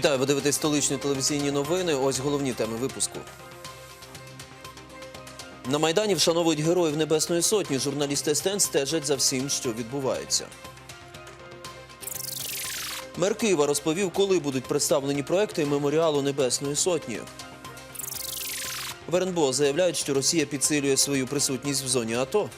Вітаю, ви дивитесь столичні телевізійні новини. Ось головні теми випуску. На Майдані вшановують героїв Небесної Сотні. Журналісти СТН стежать за всім, що відбувається. Мер Києва розповів, коли будуть представлені проекти меморіалу Небесної Сотні. В РНБО заявляють, що Росія підсилює свою присутність в зоні АТО.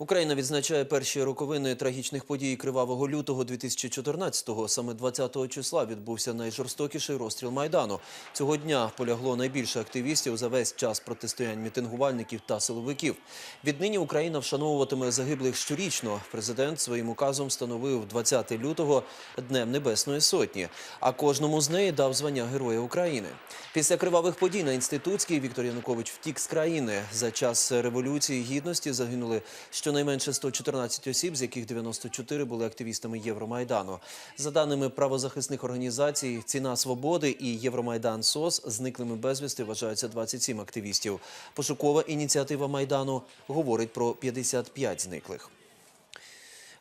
Україна відзначає перші роковини трагічних подій кривавого лютого 2014-го. Саме 20-го числа відбувся найжорстокіший розстріл майдану. Цього дня полягло найбільше активістів за весь час протистоянь мітингувальників та силовиків. Віднині Україна вшановуватиме загиблих щорічно. Президент своїм указом встановив 20 лютого днем Небесної Сотні, а кожному з неї дав звання Героя України. Після кривавих подій на інститутській Віктор Янукович втік з країни. За час революції гідності загинули щонайменше 114 осіб, з яких 94 були активістами Євромайдану. За даними правозахисних організацій, ціна свободи і Євромайдан СОС зниклими безвісти вважаються 27 активістів. Пошукова ініціатива майдану говорить про 55 зниклих.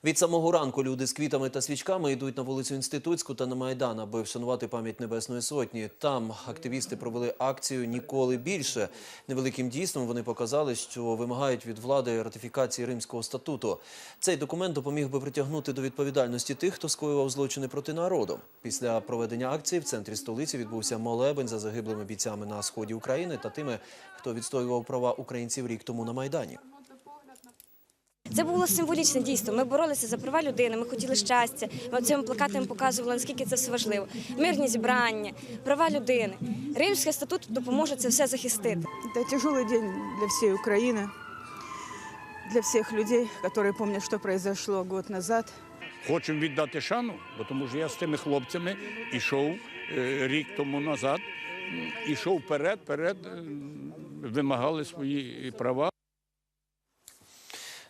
Від самого ранку люди з квітами та свічками йдуть на вулицю Інститутську та на Майдан, аби вшанувати пам'ять Небесної Сотні. Там активісти провели акцію «Ніколи більше». Невеликим дійством вони показали, що вимагають від влади ратифікації Римського статуту. Цей документ допоміг би притягнути до відповідальності тих, хто скоював злочини проти народу. Після проведення акції в центрі столиці відбувся молебень за загиблими бійцями на сході України та тими, хто відстоював права українців рік тому на Майдані. Це було символічне дійство. Ми боролися за права людини, ми хотіли щастя. Ми цими плакатами показували, наскільки це все важливо. Мирні зібрання, права людини. Римський статут допоможе це все захистити. Это тяжелый день для всей Украины, для всех людей, которые помнят, что произошло год назад. Хочемо віддати шану, бо тому що я з тими хлопцями йшов е, рік тому назад, м, ішов вперед, вперед, е, вимагали свої права.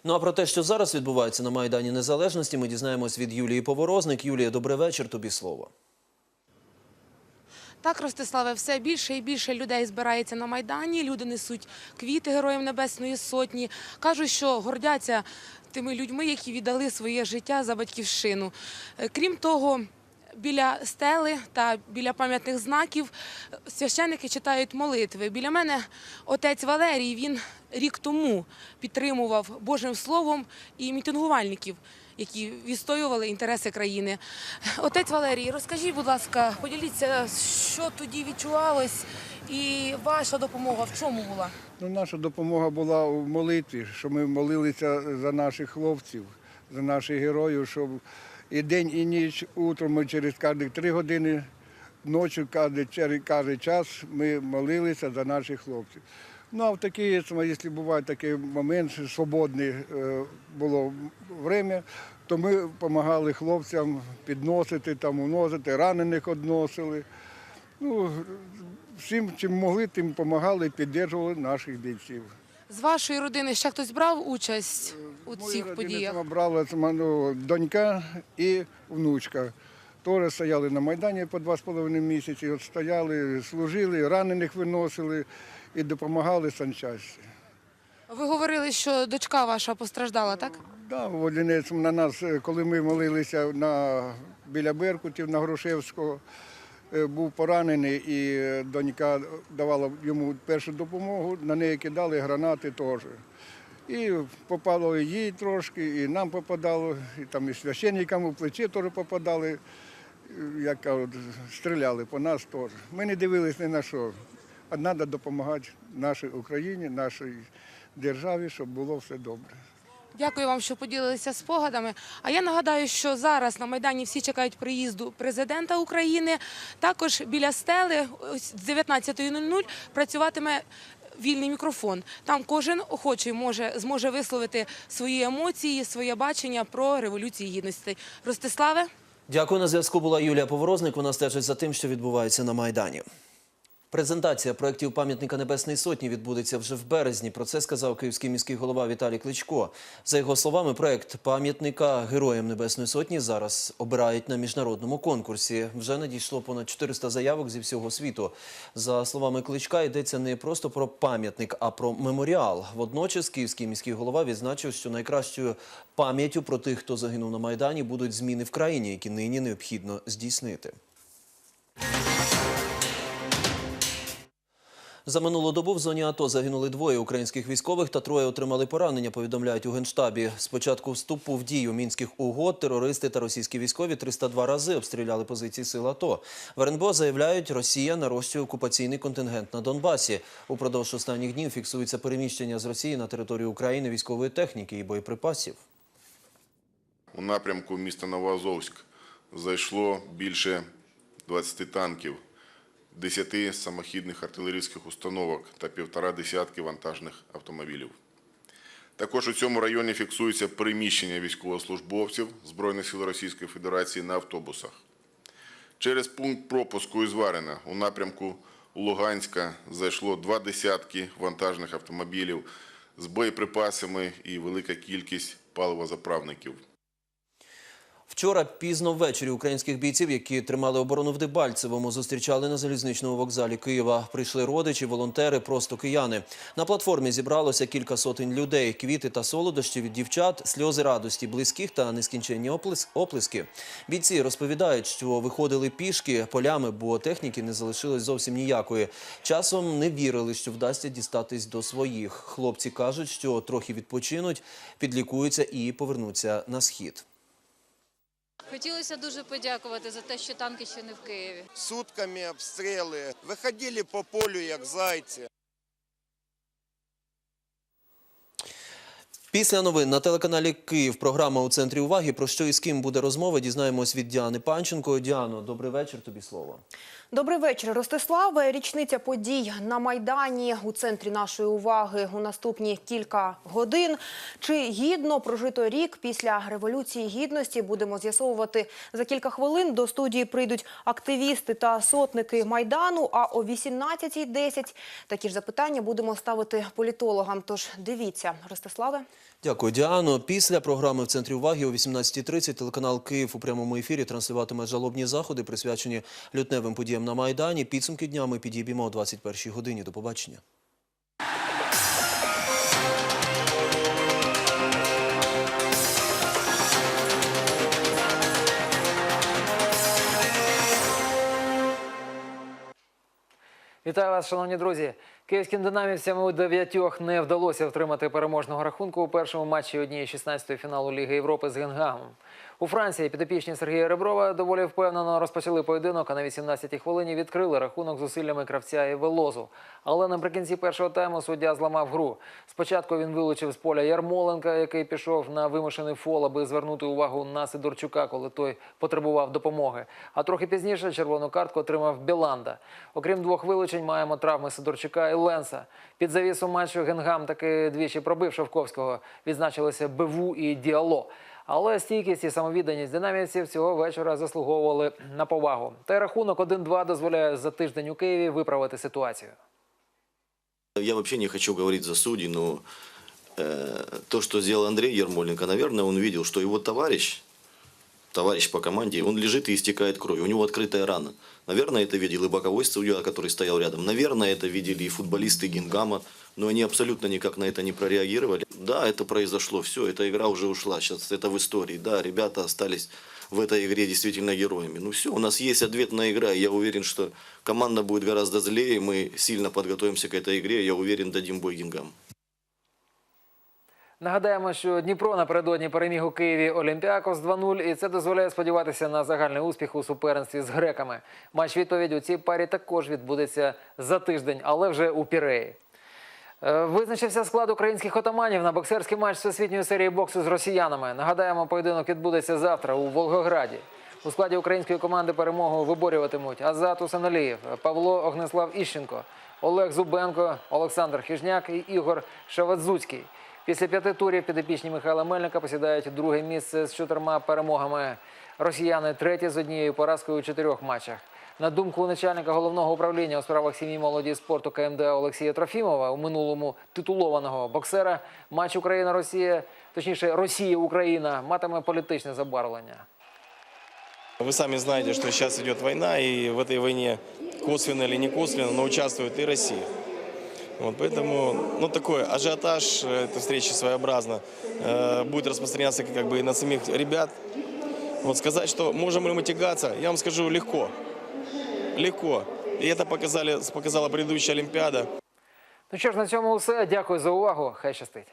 Ну а про те, що зараз відбувається на Майдані Незалежності, ми дізнаємось від Юлії Поворозник. Юлія, добрий вечір. Тобі слово. Так, Ростиславе, все більше і більше людей збирається на Майдані. Люди несуть квіти Героям Небесної Сотні. Кажуть, що гордяться тими людьми, які віддали своє життя за батьківщину. Е, Крім того, біля стели та біля пам'ятних знаків священники читають молитви. Біля мене отець Валерій. Він рік тому підтримував Божим Словом і мітингувальників. Які відстоювали інтереси країни. Отець Валерій, розкажіть, будь ласка, поділіться, що тоді відчувалось, і ваша допомога в чому була? Ну, наша допомога була у молитві, що ми молилися за наших хлопців, за наших героїв, щоб і день, і ніч, утром ми через кожні три години, ночі через кожен час ми молилися за наших хлопців. Ну, а в такий, якщо буває такий момент, свободне е, було время, то ми допомагали хлопцям підносити, там, уносити, ранених односили. Ну, всім, чим могли, тим допомагали, підтримували наших бійців. З вашої родини ще хтось брав участь у Моя цих родина подіях? сама брала сама, ну, донька і внучка. Теж стояли на Майдані по два з половиною місяці, от стояли, служили, ранених виносили і допомагали санчасті. Ви говорили, що дочка ваша постраждала, так? Да, Водянець на нас, е, коли ми молилися на, біля Беркутів на Грушевського, е, був поранений і е, донька давала йому першу допомогу, на неї кидали гранати теж. І попало їй трошки, і нам попадало, і там і священникам у плечі теж попадали, е, як стріляли по нас теж. Ми не дивились ні на що. А треба допомагати нашій Україні, нашій державі, щоб було все добре. Дякую вам, що поділилися спогадами. А я нагадаю, що зараз на Майдані всі чекають приїзду президента України. Також біля стели з 19.00 працюватиме вільний мікрофон. Там кожен охочий може зможе висловити свої емоції, своє бачення про революцію гідності. Ростиславе. Дякую. На зв'язку була Юлія Поворозник. Вона стежить за тим, що відбувається на Майдані. Презентація проєктів пам'ятника Небесної Сотні відбудеться вже в березні. Про це сказав київський міський голова Віталій Кличко. За його словами, проєкт пам'ятника Героям Небесної Сотні зараз обирають на міжнародному конкурсі. Вже надійшло понад 400 заявок зі всього світу. За словами Кличка, йдеться не просто про пам'ятник, а про меморіал. Водночас київський міський голова відзначив, що найкращою пам'яттю про тих, хто загинув на Майдані, будуть зміни в країні, які нині необхідно здійснити. За минулу добу в зоні АТО загинули двоє українських військових та троє отримали поранення, повідомляють у Генштабі. З початку вступу в дію мінських угод терористи та російські військові 302 рази обстріляли позиції сил АТО. В РНБО заявляють, Росія нарощує окупаційний контингент на Донбасі. Упродовж останніх днів фіксується переміщення з Росії на територію України військової техніки і боєприпасів. У напрямку міста Новоазовськ зайшло більше 20 танків, 10 самохідних артилерійських установок та півтора десятки вантажних автомобілів. Також у цьому районі фіксується переміщення військовослужбовців Збройних сил Російської Федерації на автобусах. Через пункт пропуску із Варина у напрямку Луганська зайшло два десятки вантажних автомобілів з боєприпасами і велика кількість паливозаправників. Вчора пізно ввечері українських бійців, які тримали оборону в Дебальцевому, зустрічали на залізничному вокзалі Києва. Прийшли родичі, волонтери, просто кияни. На платформі зібралося кілька сотень людей. Квіти та солодощі від дівчат, сльози радості близьких та нескінченні оплес- оплески. Бійці розповідають, що виходили пішки полями, бо техніки не залишилось зовсім ніякої. Часом не вірили, що вдасться дістатись до своїх. Хлопці кажуть, що трохи відпочинуть, підлікуються і повернуться на схід. Хотілося дуже подякувати за те, що танки ще не в Києві. сутками обстріли, виходили по полю, як зайці. Після новин на телеканалі Київ програма у центрі уваги. Про що і з ким буде розмова, дізнаємось від Діани Панченко. Діано, добрий вечір. Тобі слово. Добрий вечір, Ростиславе. Річниця подій на Майдані у центрі нашої уваги у наступні кілька годин. Чи гідно прожито рік після революції гідності? Будемо з'ясовувати за кілька хвилин. До студії прийдуть активісти та сотники майдану. А о 18.10 такі ж запитання будемо ставити політологам. Тож дивіться, Ростиславе. Дякую, Діано. Після програми в центрі уваги о 18.30 телеканал Київ у прямому ефірі транслюватиме жалобні заходи, присвячені лютневим подіям на Майдані. Підсумки дня ми підіб'ємо о 21 годині. До побачення. Вітаю вас, шановні друзі. Київським динамівцям у дев'ятьох не вдалося втримати переможного рахунку у першому матчі однієї 16-ї фіналу Ліги Європи з Генгамом. У Франції підопічні Сергія Реброва доволі впевнено розпочали поєдинок, а на 18-й хвилині відкрили рахунок зусиллями кравця і Велозу. Але наприкінці першого тайму суддя зламав гру. Спочатку він вилучив з поля Ярмоленка, який пішов на вимушений фол, аби звернути увагу на Сидорчука, коли той потребував допомоги. А трохи пізніше червону картку отримав Біланда. Окрім двох вилучень, маємо травми Сидорчука і Ленса. Під завісу матчу Генгам таки двічі пробив Шовковського. Відзначилися Беву і Діало. Але стійкість і самовідданість динамівців цього вечора заслуговували на повагу. Та й рахунок 1-2 дозволяє за тиждень у Києві виправити ситуацію. Я вообще не хочу говорить за судей, но э, то, что сделал Андрей Ермоленко, наверное, он видел, что его товарищ, товарищ по команде, он лежит и истекает кровью. У него открытая рана. Наверное, это видел и боковой судья, который стоял рядом. Наверное, это видели и футболисты Гингама, но они абсолютно никак на это не прореагировали. Да, это произошло, все, эта игра уже ушла, сейчас это в истории. Да, ребята остались в этой игре действительно героями. Ну все, у нас есть ответная игра, и я уверен, что команда будет гораздо злее, мы сильно подготовимся к этой игре, я уверен, дадим бой Гингаму. Нагадаємо, що Дніпро напередодні переміг у Києві Олімпіакос 2-0, і це дозволяє сподіватися на загальний успіх у суперництві з греками. Матч відповідь у цій парі також відбудеться за тиждень, але вже у Піреї. Е, Визначився склад українських отаманів на боксерський матч всесвітньої серії боксу з росіянами. Нагадаємо, поєдинок відбудеться завтра у Волгограді. У складі української команди перемогу виборюватимуть Азат Усаналієв, Павло Огнеслав Іщенко, Олег Зубенко, Олександр Хижняк і Ігор Шавадзуцький. Після п'яти турів підопічні Михайла Мельника посідають друге місце з чотирма перемогами. Росіяни треті з однією поразкою у чотирьох матчах. На думку начальника головного управління у справах сім'ї, молоді і спорту КМДА Олексія Трофімова, у минулому титулованого боксера, матч Україна-Росія, точніше Росія-Україна, матиме політичне забарвлення. Вы сами знаете, что сейчас идет война, и в этой войне косвенно или не косвенно, но участвует и Россия. Вот, поэтому ну, такой ажиотаж э, этой встречи своеобразно э, будет распространяться как бы и на самих ребят. Вот сказать, что можем ли мы тягаться, я вам скажу легко. Легко. І це показала предыдущая Олімпіада. Ну що ж, на цьому все. Дякую за увагу. Хай щастить.